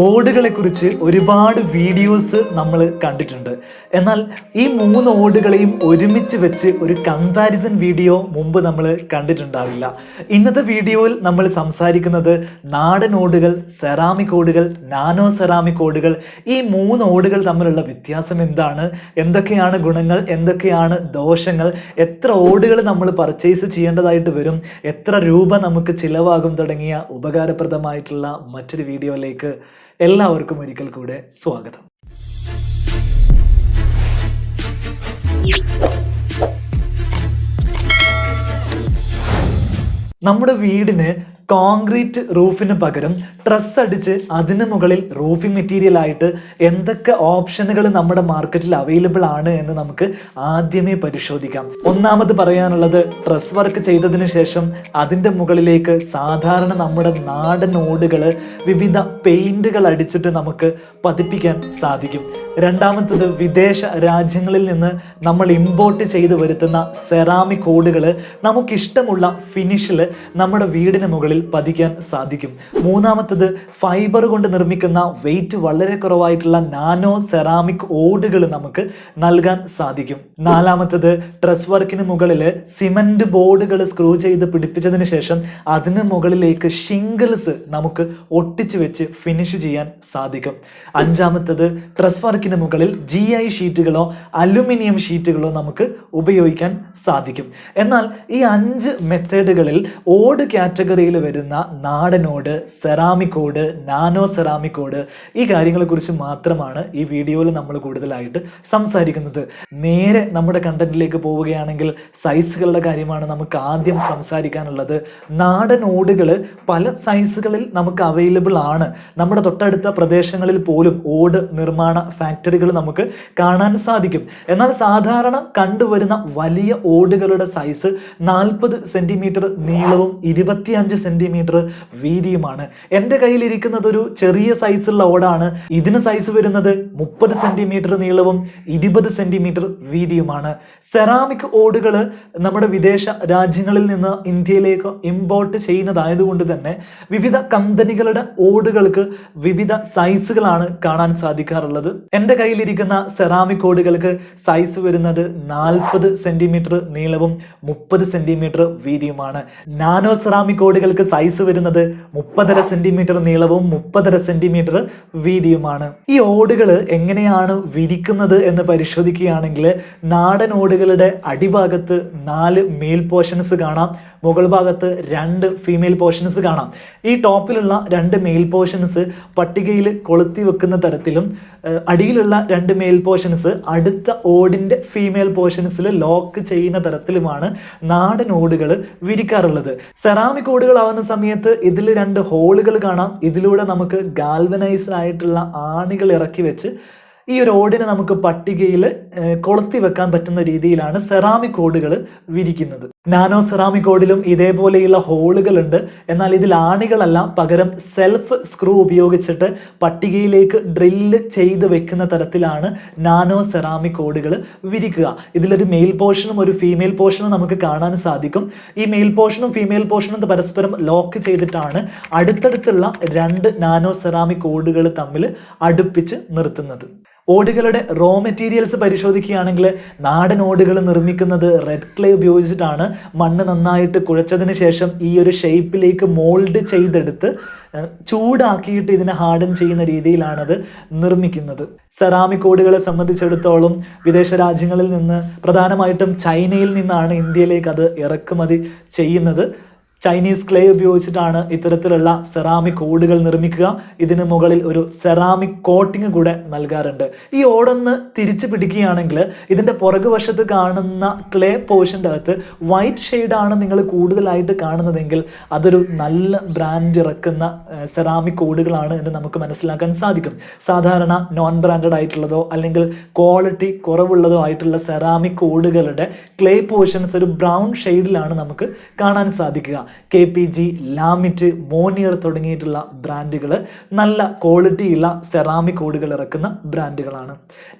ഓടുകളെ കുറിച്ച് ഒരുപാട് വീഡിയോസ് നമ്മൾ കണ്ടിട്ടുണ്ട്. എന്നാൽ ഈ മൂന്ന് ഓടുകളെയും ഒരുമിച്ച് വെച്ച് ഒരു കമ്പാരിസൺ വീഡിയോ മുമ്പ് നമ്മൾ കണ്ടിട്ടുണ്ടാവില്ല. ഇന്നത്തെ വീഡിയോയിൽ നമ്മൾ സംസാരിക്കുന്നത് നാടൻ ഓടുകൾ സെറാമിക് ഓടുകൾ നാനോ സെറാമിക് ഓടുകൾ ഈ മൂന്ന് ഓടുകൾ തമ്മിലുള്ള വ്യത്യാസം എന്താണ് എന്തൊക്കെയാണ് ഗുണങ്ങൾ എന്തൊക്കെയാണ് ദോഷങ്ങൾ എത്ര ഓടുകൾ നമ്മൾ പർച്ചേസ് ചെയ്യേണ്ടതായിട്ട് വരും എത്ര രൂപ നമുക്ക് ചിലവാകും തുടങ്ങിയ ഉപകാരപ്രദമായിട്ടുള്ള മറ്റൊരു വീഡിയോയിലേക്ക് എല്ലാവർക്കും ഒരിക്കൽ കൂടെ സ്വാഗതം. നമ്മുടെ വീടിന് കോൺക്രീറ്റ് റൂഫിന് പകരം ട്രസ് അടിച്ച് അതിന് മുകളിൽ റൂഫിംഗ് മെറ്റീരിയൽ ആയിട്ട് എന്തൊക്കെ ഓപ്ഷനുകൾ നമ്മുടെ മാർക്കറ്റിൽ അവൈലബിൾ ആണ് എന്ന് നമുക്ക് ആദ്യമേ പരിശോധിക്കാം. ഒന്നാമത് പറയാനുള്ളത് ട്രസ് വർക്ക് ചെയ്തതിന് ശേഷം അതിന്റെ മുകളിലേക്ക് സാധാരണ നമ്മുടെ നാടൻ ഓടുകൾ വിവിധ പെയിന്റുകൾ അടിച്ചിട്ട് നമുക്ക് പതിപ്പിക്കാൻ സാധിക്കും. രണ്ടാമത്തത് വിദേശ രാജ്യങ്ങളിൽ നിന്ന് നമ്മൾ ഇമ്പോർട്ട് ചെയ്ത് വരുത്തുന്ന സെറാമിക് ഓടുകൾ നമുക്കിഷ്ടമുള്ള ഫിനിഷിൽ നമ്മുടെ വീടിന് മുകളിൽ പതിക്കാൻ സാധിക്കും. മൂന്നാമത്തത് ഫൈബർ കൊണ്ട് നിർമ്മിക്കുന്ന വെയിറ്റ് വളരെ കുറവായിട്ടുള്ള നാനോ സെറാമിക് ഓടുകൾ നമുക്ക് നൽകാൻ സാധിക്കും. നാലാമത്തത് ഡ്രസ് വർക്കിന് മുകളിൽ സിമന്റ് ബോർഡുകൾ സ്ക്രൂ ചെയ്ത് പിടിപ്പിച്ചതിന് ശേഷം അതിന് മുകളിലേക്ക് ഷിംഗിൾസ് നമുക്ക് ഒട്ടിച്ചു വെച്ച് ഫിനിഷ് ചെയ്യാൻ സാധിക്കും. അഞ്ചാമത്തത് ഡ്രസ് വർക്കിന് മുകളിൽ ജി ഐ ഷീറ്റുകളോ അലുമിനിയം ഷീറ്റുകളോ നമുക്ക് ഉപയോഗിക്കാൻ സാധിക്കും. എന്നാൽ ഈ അഞ്ച് മെത്തേഡുകളിൽ ഓട് കാറ്റഗറിയിൽ വരുന്ന നാടൻ നാടനോട് സെറാമിക്കോട് നാനോ സെറാമിക്കോട് ഈ കാര്യങ്ങളെക്കുറിച്ച് മാത്രമാണ് ഈ വീഡിയോയിൽ നമ്മൾ കൂടുതലായിട്ട് സംസാരിക്കുന്നത്. നേരെ നമ്മുടെ കണ്ടന്റിലേക്ക് പോവുകയാണെങ്കിൽ സൈസുകളുടെ കാര്യമാണ് നമുക്ക് ആദ്യം സംസാരിക്കാനുള്ളത്. നാടൻ ഓടുകൾ പല സൈസുകളിൽ നമുക്ക് അവൈലബിൾ ആണ്. നമ്മുടെ തൊട്ടടുത്ത പ്രദേശങ്ങളിൽ പോലും ഓട് നിർമ്മാണ ഫാക്ടറികൾ നമുക്ക് കാണാൻ സാധിക്കും. എന്നാൽ സാധാരണ കണ്ടുവരുന്ന വലിയ ഓടുകളുടെ സൈസ് നാൽപ്പത് സെന്റിമീറ്റർ നീളവും ഇരുപത്തിയഞ്ച് സെന്റിമീറ്റർ വീതിയുമാണ്. എന്റെ കയ്യിലിരിക്കുന്നത് ഒരു ചെറിയ സൈസുള്ള ഓടാണ്. ഇതിന് സൈസ് വരുന്നത് മുപ്പത് സെന്റിമീറ്റർ നീളവും ഇരുപത് സെന്റിമീറ്റർ വീതിയുമാണ്. സെറാമിക് ഓടുകൾ നമ്മുടെ വിദേശ രാജ്യങ്ങളിൽ നിന്ന് ഇന്ത്യയിലേക്ക് ഇമ്പോർട്ട് ചെയ്യുന്നതായതുകൊണ്ട് തന്നെ വിവിധ കമ്പനികളുടെ ഓടുകൾക്ക് വിവിധ സൈസുകളാണ് കാണാൻ സാധിക്കാറുള്ളത്. എന്റെ കയ്യിലിരിക്കുന്ന സെറാമിക് ഓടുകൾക്ക് സൈസ് വരുന്നത് നാൽപ്പത് സെന്റിമീറ്റർ നീളവും മുപ്പത് സെന്റിമീറ്റർ വീതിയുമാണ്. നാനോ സെറാമിക് ഓടുകൾക്ക് സൈസ് വരുന്നത് മുപ്പതര സെന്റിമീറ്റർ നീളവും മുപ്പതര സെന്റിമീറ്റർ വീതിയുമാണ്. ഈ ഓടുകൾ എങ്ങനെയാണ് വിരിക്കുന്നത് എന്ന് പരിശോധിക്കുകയാണെങ്കിൽ നാടൻ ഓടുകളുടെ അടിഭാഗത്ത് നാല് മെയിൽ പോർഷൻസ് കാണാം. മുകൾ ഭാഗത്ത് രണ്ട് ഫീമെയിൽ പോർഷൻസ് കാണാം. ഈ ടോപ്പിലുള്ള രണ്ട് മെയിൽ പോർഷൻസ് പട്ടികയിൽ കൊളുത്തി വെക്കുന്ന തരത്തിലും അടിയിലുള്ള രണ്ട് മെയിൽ പോർഷൻസ് അടുത്ത ഓടിന്റെ ഫീമെയിൽ പോർഷൻസിൽ ലോക്ക് ചെയ്യുന്ന തരത്തിലുമാണ് നാടൻ ഓടുകൾ വിരിക്കാറുള്ളത്. സെറാമിക് ഓടുകളാവുന്ന സമയത്ത് ഇതിൽ രണ്ട് ഹോളുകൾ കാണാം. ഇതിലൂടെ നമുക്ക് ഗാൽവനൈസ്ഡ് ആയിട്ടുള്ള ആണികൾ ഇറക്കി വെച്ച് ഈ ഒരു ഓടിനെ നമുക്ക് പട്ടികയിൽ കൊളുത്തി വെക്കാൻ പറ്റുന്ന രീതിയിലാണ് സെറാമിക് ഓടുകൾ വിരിക്കുന്നത്. നാനോ സെറാമിക് ഓടിലും ഇതേപോലെയുള്ള ഹോളുകൾ ഉണ്ട് എന്നാൽ ഇതിൽ ആണികളല്ല പകരം സെൽഫ് സ്ക്രൂ ഉപയോഗിച്ചിട്ട് പട്ടികയിലേക്ക് ഡ്രില്ല് ചെയ്ത് വെക്കുന്ന തരത്തിലാണ് നാനോ സെറാമിക് ഓടുകൾ വിരിക്കുക. ഇതിലൊരു മെയിൽ പോർഷനും ഒരു ഫീമെയിൽ പോർഷനും നമുക്ക് കാണാൻ സാധിക്കും. ഈ മെയിൽ പോർഷനും ഫീമെയിൽ പോർഷനും പരസ്പരം ലോക്ക് ചെയ്തിട്ടാണ് അടുത്തടുത്തുള്ള രണ്ട് നാനോ സെറാമിക് ഓടുകൾ തമ്മിൽ അടുപ്പിച്ച് നിർത്തുന്നത്. ഓടുകളുടെ റോ മെറ്റീരിയൽസ് പരിശോധിക്കുകയാണെങ്കിൽ നാടൻ ഓടുകൾ നിർമ്മിക്കുന്നത് റെഡ് ക്ലേ ഉപയോഗിച്ചിട്ടാണ് മണ്ണ് നന്നായിട്ട് കുഴച്ചതിന് ശേഷം ഈ ഒരു ഷേപ്പിലേക്ക് മോൾഡ് ചെയ്തെടുത്ത് ചൂടാക്കിയിട്ട് ഇതിനെ ഹാർഡൻ ചെയ്യുന്ന രീതിയിലാണത് നിർമ്മിക്കുന്നത്. സെറാമിക് ഓടുകളെ സംബന്ധിച്ചിടത്തോളം വിദേശ രാജ്യങ്ങളിൽ നിന്ന് പ്രധാനമായിട്ടും ചൈനയിൽ നിന്നാണ് ഇന്ത്യയിലേക്ക് അത് ഇറക്കുമതി ചെയ്യുന്നത്. ചൈനീസ് ക്ലേ ഉപയോഗിച്ചിട്ടാണ് ഇത്തരത്തിലുള്ള സെറാമിക് ഓടുകൾ നിർമ്മിക്കുക. ഇതിന് മുകളിൽ ഒരു സെറാമിക് കോട്ടിംഗ് കൂടെ നൽകാറുണ്ട്. ഈ ഓടൊന്ന് തിരിച്ചു പിടിക്കുകയാണെങ്കിൽ ഇതിന്റെ പുറകുവശത്ത് കാണുന്ന ക്ലേ പോർഷന്റെ അകത്ത് വൈറ്റ് ഷെയ്ഡാണ് നിങ്ങൾ കൂടുതലായിട്ട് കാണുന്നതെങ്കിൽ അതൊരു നല്ല ബ്രാൻഡ് ഇറക്കുന്ന സെറാമിക് ഓടുകളാണ് എന്ന് നമുക്ക് മനസ്സിലാക്കാൻ സാധിക്കും. സാധാരണ നോൺ ബ്രാൻഡഡ് ആയിട്ടുള്ളതോ അല്ലെങ്കിൽ ക്വാളിറ്റി കുറവുള്ളതോ ആയിട്ടുള്ള സെറാമിക് ഓടുകളുടെ ക്ലേ പോർഷൻസ് ഒരു ബ്രൗൺ ഷെയ്ഡിലാണ് നമുക്ക് കാണാൻ സാധിക്കുക. കെ പി ജി ലാമിറ്റ് മോനിയർ തുടങ്ങിയിട്ടുള്ള ബ്രാൻഡുകൾ നല്ല ക്വാളിറ്റിയുള്ള സെറാമിക് ഓടുകൾ ഇറക്കുന്ന ബ്രാൻഡുകളാണ്.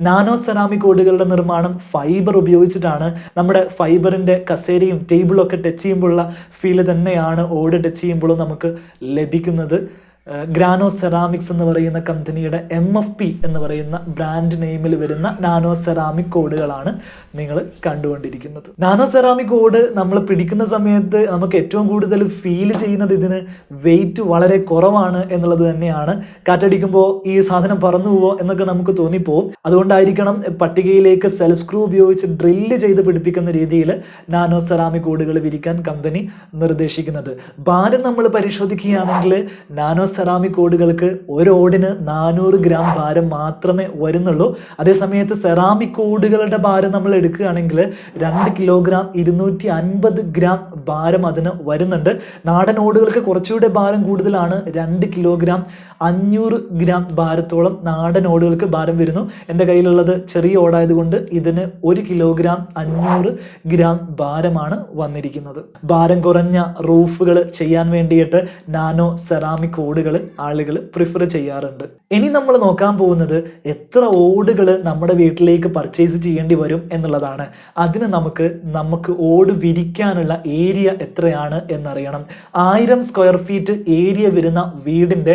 നാനോ സെറാമിക് ഓടുകളുടെ നിർമ്മാണം ഫൈബർ ഉപയോഗിച്ചിട്ടാണ്. നമ്മുടെ ഫൈബറിന്റെ കസേരയും ടേബിളും ഒക്കെ ടച്ച് ചെയ്യുമ്പോഴുള്ള ഫീൽ തന്നെയാണ് ഓട് ടച്ച് ചെയ്യുമ്പോഴും നമുക്ക് ലഭിക്കുന്നത്. ഗ്രാനോ സെറാമിക്സ് എന്ന് പറയുന്ന കമ്പനിയുടെ എം എഫ് പി എന്ന് പറയുന്ന ബ്രാൻഡ് നെയിമിൽ വരുന്ന നാനോ സെറാമിക് കോഡുകളാണ് നിങ്ങൾ കണ്ടുകൊണ്ടിരിക്കുന്നത്. നാനോ സെറാമിക് കോഡ് നമ്മൾ പിടിക്കുന്ന സമയത്ത് നമുക്ക് ഏറ്റവും കൂടുതൽ ഫീൽ ചെയ്യുന്നത് ഇതിന് വെയിറ്റ് വളരെ കുറവാണ് എന്നുള്ളത് തന്നെയാണ്. കാറ്റടിക്കുമ്പോൾ ഈ സാധനം പറന്നു പോവോ എന്നൊക്കെ നമുക്ക് തോന്നിപ്പോവും. അതുകൊണ്ടായിരിക്കണം പട്ടികയിലേക്ക് സെൽഫ് സ്ക്രൂ ഉപയോഗിച്ച് ഡ്രില്ല് ചെയ്ത് പിടിപ്പിക്കുന്ന രീതിയിൽ നാനോ സെറാമിക് കോഡുകൾ വിരിക്കാൻ കമ്പനി നിർദ്ദേശിക്കുന്നത്. ഭാരം നമ്മൾ പരിശോധിക്കുകയാണെങ്കിൽ നാനോ സെറാമിക് ഓടുകൾക്ക് ഒരു ഓടിന് നാനൂറ് ഗ്രാം ഭാരം മാത്രമേ വരുന്നുള്ളൂ. അതേസമയത്ത് സെറാമിക് ഓടുകളുടെ ഭാരം നമ്മൾ എടുക്കുകയാണെങ്കിൽ രണ്ട് കിലോഗ്രാം ഇരുന്നൂറ്റി അൻപത് ഗ്രാം ഭാരം അതിന് വരുന്നുണ്ട്. നാടൻ ഓടുകൾക്ക് കുറച്ചുകൂടെ ഭാരം കൂടുതലാണ്. രണ്ട് കിലോഗ്രാം അഞ്ഞൂറ് ഗ്രാം ഭാരത്തോളം നാടൻ ഓടുകൾക്ക് ഭാരം വരുന്നു. എന്റെ കയ്യിലുള്ളത് ചെറിയ ഓടായതുകൊണ്ട് ഇതിന് ഒരു കിലോഗ്രാം അഞ്ഞൂറ് ഗ്രാം ഭാരമാണ് വന്നിരിക്കുന്നത്. ഭാരം കുറഞ്ഞ റൂഫുകൾ ചെയ്യാൻ വേണ്ടിയിട്ട് നാനോ സെറാമിക് ഓടുകൾ ആളുകൾ പ്രിഫർ ചെയ്യാറുണ്ട്. ഇനി നമ്മൾ നോക്കാൻ പോകുന്നത് എത്ര ഓടുകൾ നമ്മുടെ വീട്ടിലേക്ക് പർച്ചേസ് ചെയ്യേണ്ടി വരും എന്നുള്ളതാണ്. അതിന് നമുക്ക് നമുക്ക് ഓട് വിരിക്കാനുള്ള ഏരിയ എത്രയാണ് എന്നറിയണം. ആയിരം സ്ക്വയർ ഫീറ്റ് ഏരിയ വരുന്ന വീടിന്റെ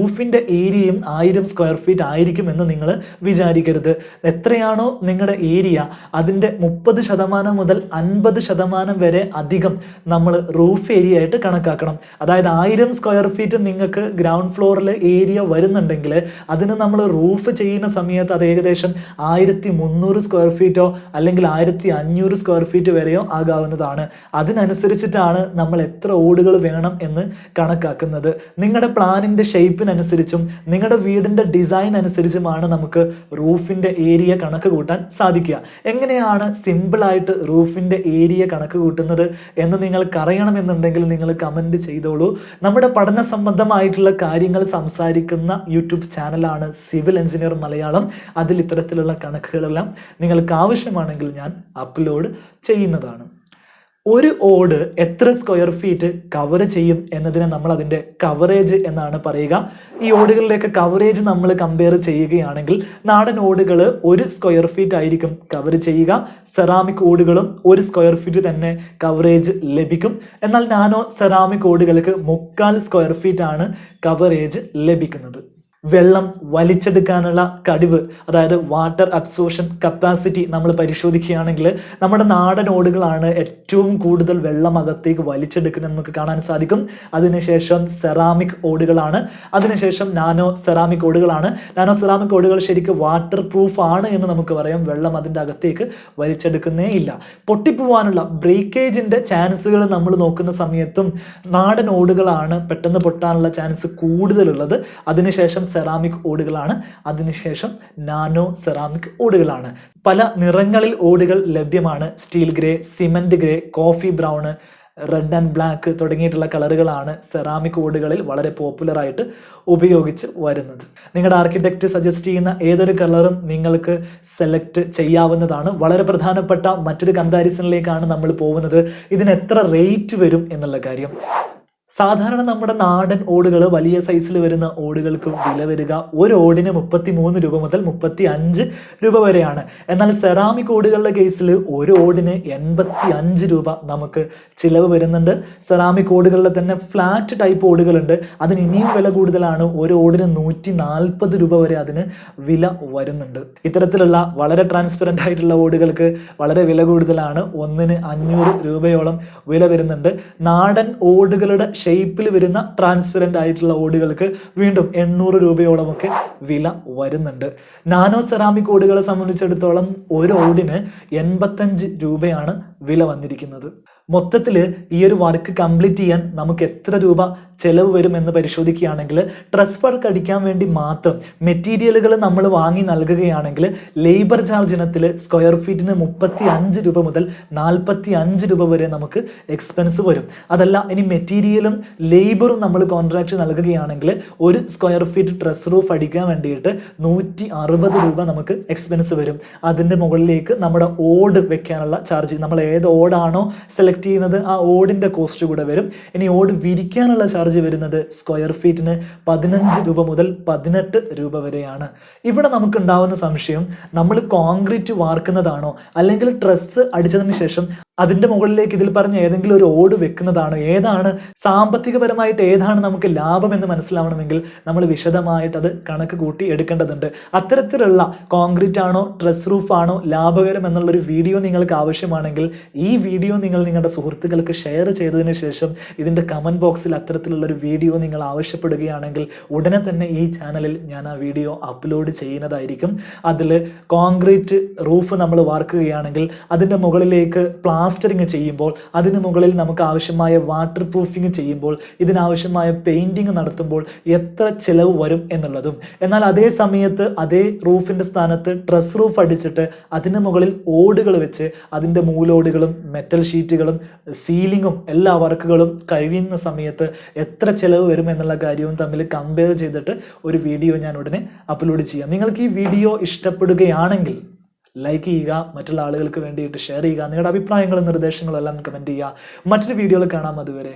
റൂഫിന്റെ ഏരിയയും ആയിരം സ്ക്വയർ ഫീറ്റ് ആയിരിക്കും എന്ന് നിങ്ങൾ വിചാരിക്കരുത്. എത്രയാണോ നിങ്ങളുടെ ഏരിയ അതിന്റെ മുപ്പത് ശതമാനം മുതൽ അൻപത് ശതമാനം വരെ അധികം നമ്മൾ റൂഫ് ഏരിയ ആയിട്ട് കണക്കാക്കണം. അതായത് ആയിരം സ്ക്വയർ ഫീറ്റ് നിങ്ങൾക്ക് ഗ്രൗണ്ട് ഫ്ലോറിൽ ഏരിയ വരുന്നുണ്ടെങ്കിൽ അതിന് നമ്മൾ റൂഫ് ചെയ്യുന്ന സമയത്ത് അത് ഏകദേശം ആയിരത്തി മുന്നൂറ് സ്ക്വയർ ഫീറ്റോ അല്ലെങ്കിൽ ആയിരത്തി അഞ്ഞൂറ് സ്ക്വയർ ഫീറ്റ് വരെയോ ആകാവുന്നതാണ്. അതിനനുസരിച്ചിട്ടാണ് നമ്മൾ എത്ര ഓടുകൾ വേണം എന്ന് കണക്കാക്കുന്നത്. നിങ്ങളുടെ പ്ലാനിന്റെ ഷേപ്പിനനുസരിച്ചും നിങ്ങളുടെ വീടിന്റെ ഡിസൈൻ അനുസരിച്ചുമാണ് നമുക്ക് റൂഫിന്റെ ഏരിയ കണക്ക് കൂട്ടാൻ സാധിക്കുക. എങ്ങനെയാണ് സിമ്പിളായിട്ട് റൂഫിന്റെ ഏരിയ കണക്ക് കൂട്ടുന്നത് എന്ന് നിങ്ങൾക്ക് അറിയണമെന്നുണ്ടെങ്കിൽ നിങ്ങൾ കമന്റ് ചെയ്തോളൂ. നമ്മുടെ പഠന സംബന്ധമായിട്ടുള്ള കാര്യങ്ങൾ സംസാരിക്കുന്ന യൂട്യൂബ് ചാനലാണ് സിവിൽ എഞ്ചിനീയർ മലയാളം. അതിൽ ഇത്തരത്തിലുള്ള കണക്കുകളെല്ലാം നിങ്ങൾക്ക് ആവശ്യമാണെങ്കിൽ ഞാൻ അപ്ലോഡ് ചെയ്യുന്നതാണ്. ഒരു ഓട് എത്ര സ്ക്വയർ ഫീറ്റ് കവർ ചെയ്യും എന്നതിനെ നമ്മൾ അതിന്റെ കവറേജ് എന്നാണ് പറയുക. ഈ ഓടുകളിലേക്ക് കവറേജ് നമ്മൾ കമ്പയർ ചെയ്യുകയാണെങ്കിൽ നാടൻ ഓടുകൾ ഒരു സ്ക്വയർ ഫീറ്റ് ആയിരിക്കും കവർ ചെയ്യുക. സെറാമിക് ഓടുകളും ഒരു സ്ക്വയർ ഫീറ്റ് തന്നെ കവറേജ് ലഭിക്കും. എന്നാൽ നാനോ സെറാമിക് ഓടുകൾക്ക് മുക്കാൽ സ്ക്വയർ ഫീറ്റ് ആണ് കവറേജ് ലഭിക്കുന്നത്. വെള്ളം വലിച്ചെടുക്കാനുള്ള കഴിവ് അതായത് വാട്ടർ അബ്സോർഷൻ കപ്പാസിറ്റി നമ്മൾ പരിശോധിക്കുകയാണെങ്കിൽ നമ്മുടെ നാടൻ ഓടുകളാണ് ഏറ്റവും കൂടുതൽ വെള്ളം അകത്തേക്ക് വലിച്ചെടുക്കുന്നത് നമുക്ക് കാണാൻ സാധിക്കും. അതിനുശേഷം സെറാമിക് ഓടുകളാണ്. അതിനുശേഷം നാനോ സെറാമിക് ഓടുകളാണ്. നാനോ സെറാമിക് ഓടുകൾ ശരിക്കും വാട്ടർ പ്രൂഫ് ആണ് എന്ന് നമുക്ക് പറയാം. വെള്ളം അതിന്റെ അകത്തേക്ക് വലിച്ചെടുക്കുന്നേ ഇല്ല. പൊട്ടിപ്പോവാനുള്ള ബ്രേക്കേജിന്റെ ചാൻസുകൾ നമ്മൾ നോക്കുന്ന സമയത്തും നാടൻ ഓടുകളാണ് പെട്ടെന്ന് പൊട്ടാനുള്ള ചാൻസ് കൂടുതലുള്ളത്. അതിനുശേഷം സെറാമിക് ഓടുകളാണ്. അതിനുശേഷം നാനോ സെറാമിക് ഓടുകളാണ്. പല നിറങ്ങളിൽ ഓടുകൾ ലഭ്യമാണ്. Steel grey cement grey coffee brown red and black തുടങ്ങിയിട്ടുള്ള കളറുകളാണ് സെറാമിക് ഓടുകളിൽ വളരെ പോപ്പുലറായിട്ട് ഉപയോഗിച്ച് വരുന്നത്. നിങ്ങളുടെ ആർക്കിടെക്റ്റ് സജസ്റ്റ് ചെയ്യുന്ന ഏതൊരു കളറും നിങ്ങൾക്ക് സെലക്ട് ചെയ്യാവുന്നതാണ്. വളരെ പ്രധാനപ്പെട്ട മറ്റൊരു കമ്പാരിസണിലേക്കാണ് നമ്മൾ പോകുന്നത്. ഇതിന് എത്ര റേറ്റ് വരും എന്നുള്ള കാര്യം. സാധാരണ നമ്മുടെ നാടൻ ഓടുകൾ വലിയ സൈസിൽ വരുന്ന ഓടുകൾക്കും വില വരിക ഒരു ഓടിന് മുപ്പത്തി മൂന്ന് രൂപ മുതൽ മുപ്പത്തി അഞ്ച് രൂപ വരെയാണ്. എന്നാൽ സെറാമിക് ഓടുകളുടെ കേസിൽ ഒരു ഓടിന് എൺപത്തി അഞ്ച് രൂപ നമുക്ക് ചിലവ് വരുന്നുണ്ട്. സെറാമിക് ഓടുകളുടെ തന്നെ ഫ്ലാറ്റ് ടൈപ്പ് ഓടുകളുണ്ട്. അതിന് ഇനിയും വില കൂടുതലാണ്. ഒരു ഓടിന് നൂറ്റി നാൽപ്പത് രൂപ വരെ അതിന് വില വരുന്നുണ്ട്. ഇത്തരത്തിലുള്ള വളരെ ട്രാൻസ്പെറന്റ് ആയിട്ടുള്ള ഓടുകൾക്ക് വളരെ വില കൂടുതലാണ്. ഒന്നിന് അഞ്ഞൂറ് രൂപയോളം വില വരുന്നുണ്ട്. നാടൻ ഓടുകളുടെ ഷേപ്പിൽ വരുന്ന ട്രാൻസ്പെറന്റ് ആയിട്ടുള്ള ഓടുകൾക്ക് വീണ്ടും എണ്ണൂറ് രൂപയോളമൊക്കെ വില വരുന്നുണ്ട്. നാനോ സെറാമിക് ഓടുകളെ സംബന്ധിച്ചിടത്തോളം ഒരു ഓടിന് എൺപത്തഞ്ച് രൂപയാണ് വില വന്നിരിക്കുന്നത്. മൊത്തത്തിൽ ഈ ഒരു വർക്ക് കംപ്ലീറ്റ് ചെയ്യാൻ നമുക്ക് എത്ര രൂപ ചെലവ് വരും എന്ന് പരിശോധിക്കുകയാണെങ്കിൽ ഡ്രസ് വർക്ക് അടിക്കാൻ വേണ്ടി മാത്രം മെറ്റീരിയലുകൾ നമ്മൾ വാങ്ങി നൽകുകയാണെങ്കിൽ ലേബർ ചാർജ് ഇനത്തിൽ സ്ക്വയർ ഫീറ്റിന് മുപ്പത്തി അഞ്ച് രൂപ മുതൽ നാൽപ്പത്തി അഞ്ച് രൂപ വരെ നമുക്ക് എക്സ്പെൻസ് വരും. അതല്ല ഇനി മെറ്റീരിയലും ലേബറും നമ്മൾ കോൺട്രാക്ട് നൽകുകയാണെങ്കിൽ ഒരു സ്ക്വയർ ഫീറ്റ് ഡ്രസ് റൂഫ് അടിക്കാൻ വേണ്ടിയിട്ട് നൂറ്റി അറുപത് രൂപ നമുക്ക് എക്സ്പെൻസ് വരും. അതിന്റെ മുകളിലേക്ക് നമ്മുടെ ഓട് വെക്കാനുള്ള ചാർജ് നമ്മൾ ഏത് ഓടാണോ സെലക്ട് ചെയ്യുന്നത് ആ ഓടിന്റെ കോസ്റ്റ് കൂടെ വരും. ഇനി ഓട് വിരിക്കാനുള്ള ചാർജ് വരുന്നത് സ്ക്വയർ ഫീറ്റിന് പതിനഞ്ച് രൂപ മുതൽ പതിനെട്ട് രൂപ വരെയാണ്. ഇവിടെ നമുക്ക് ഉണ്ടാവുന്ന സംശയം നമ്മൾ കോൺക്രീറ്റ് വാർക്കുന്നതാണോ? അല്ലെങ്കിൽ ട്രസ് അടിച്ചതിന് ശേഷം അതിന്റെ മുകളിലേക്ക് ഇതിൽ പറഞ്ഞ ഏതെങ്കിലും ഒരു ഓട് വെക്കുന്നതാണ്. ഏതാണ്? സാമ്പത്തികപരമായിട്ട് ഏതാണ് നമുക്ക് ലാഭം എന്ന് മനസ്സിലാവണമെങ്കിൽ നമ്മൾ വിശദമായിട്ട് അത് കണക്ക് കൂട്ടി എടുക്കേണ്ടതുണ്ട്. അത്തരത്തിലുള്ള കോൺക്രീറ്റ് ആണോ ഡ്രസ് റൂഫ് ആണോ ലാഭകരം എന്നുള്ളൊരു വീഡിയോ നിങ്ങൾക്ക് ആവശ്യമാണെങ്കിൽ ഈ വീഡിയോ നിങ്ങൾ നിങ്ങളുടെ സുഹൃത്തുക്കൾക്ക് ഷെയർ ചെയ്തതിന് ശേഷം ഇതിന്റെ കമന്റ് ബോക്സിൽ അത്തരത്തിലുള്ളൊരു വീഡിയോ നിങ്ങൾ ആവശ്യപ്പെടുകയാണെങ്കിൽ ഉടനെ തന്നെ ഈ ചാനലിൽ ഞാൻ ആ വീഡിയോ അപ്ലോഡ് ചെയ്യുന്നതായിരിക്കും. അതിൽ കോൺക്രീറ്റ് റൂഫ് നമ്മൾ വാർക്കുകയാണെങ്കിൽ അതിന്റെ മുകളിലേക്ക് പ്ലാസ്റ്ററിങ് ചെയ്യുമ്പോൾ അതിന് മുകളിൽ നമുക്ക് ആവശ്യമായ വാട്ടർ പ്രൂഫിങ് ചെയ്യുമ്പോൾ ഇതിനാവശ്യമായ പെയിന്റിങ് നടത്തുമ്പോൾ എത്ര ചിലവ് വരും എന്നുള്ളതും. എന്നാൽ അതേ സമയത്ത് അതേ റൂഫിന്റെ സ്ഥാനത്ത് ട്രസ് റൂഫ് അടിച്ചിട്ട് അതിന് മുകളിൽ ഓടുകൾ വെച്ച് അതിന്റെ മൂലോടുകളും മെറ്റൽ ഷീറ്റുകളും സീലിങ്ങും എല്ലാ വർക്കുകളും കഴിയുന്ന സമയത്ത് എത്ര ചിലവ് വരും എന്നുള്ള കാര്യവും തമ്മിൽ കമ്പയർ ചെയ്തിട്ട് ഒരു വീഡിയോ ഞാൻ ഉടനെ അപ്ലോഡ് ചെയ്യാം. നിങ്ങൾക്ക് ഈ വീഡിയോ ഇഷ്ടപ്പെടുകയാണെങ്കിൽ ലൈക്ക് ചെയ്യുക മറ്റുള്ള ആളുകൾക്ക് വേണ്ടിയിട്ട് ഷെയർ ചെയ്യുക നിങ്ങളുടെ അഭിപ്രായങ്ങളും നിർദ്ദേശങ്ങളും എല്ലാം കമന്റ് ചെയ്യുക. മറ്റൊരു വീഡിയോയിൽ കാണാം അതുവരെ.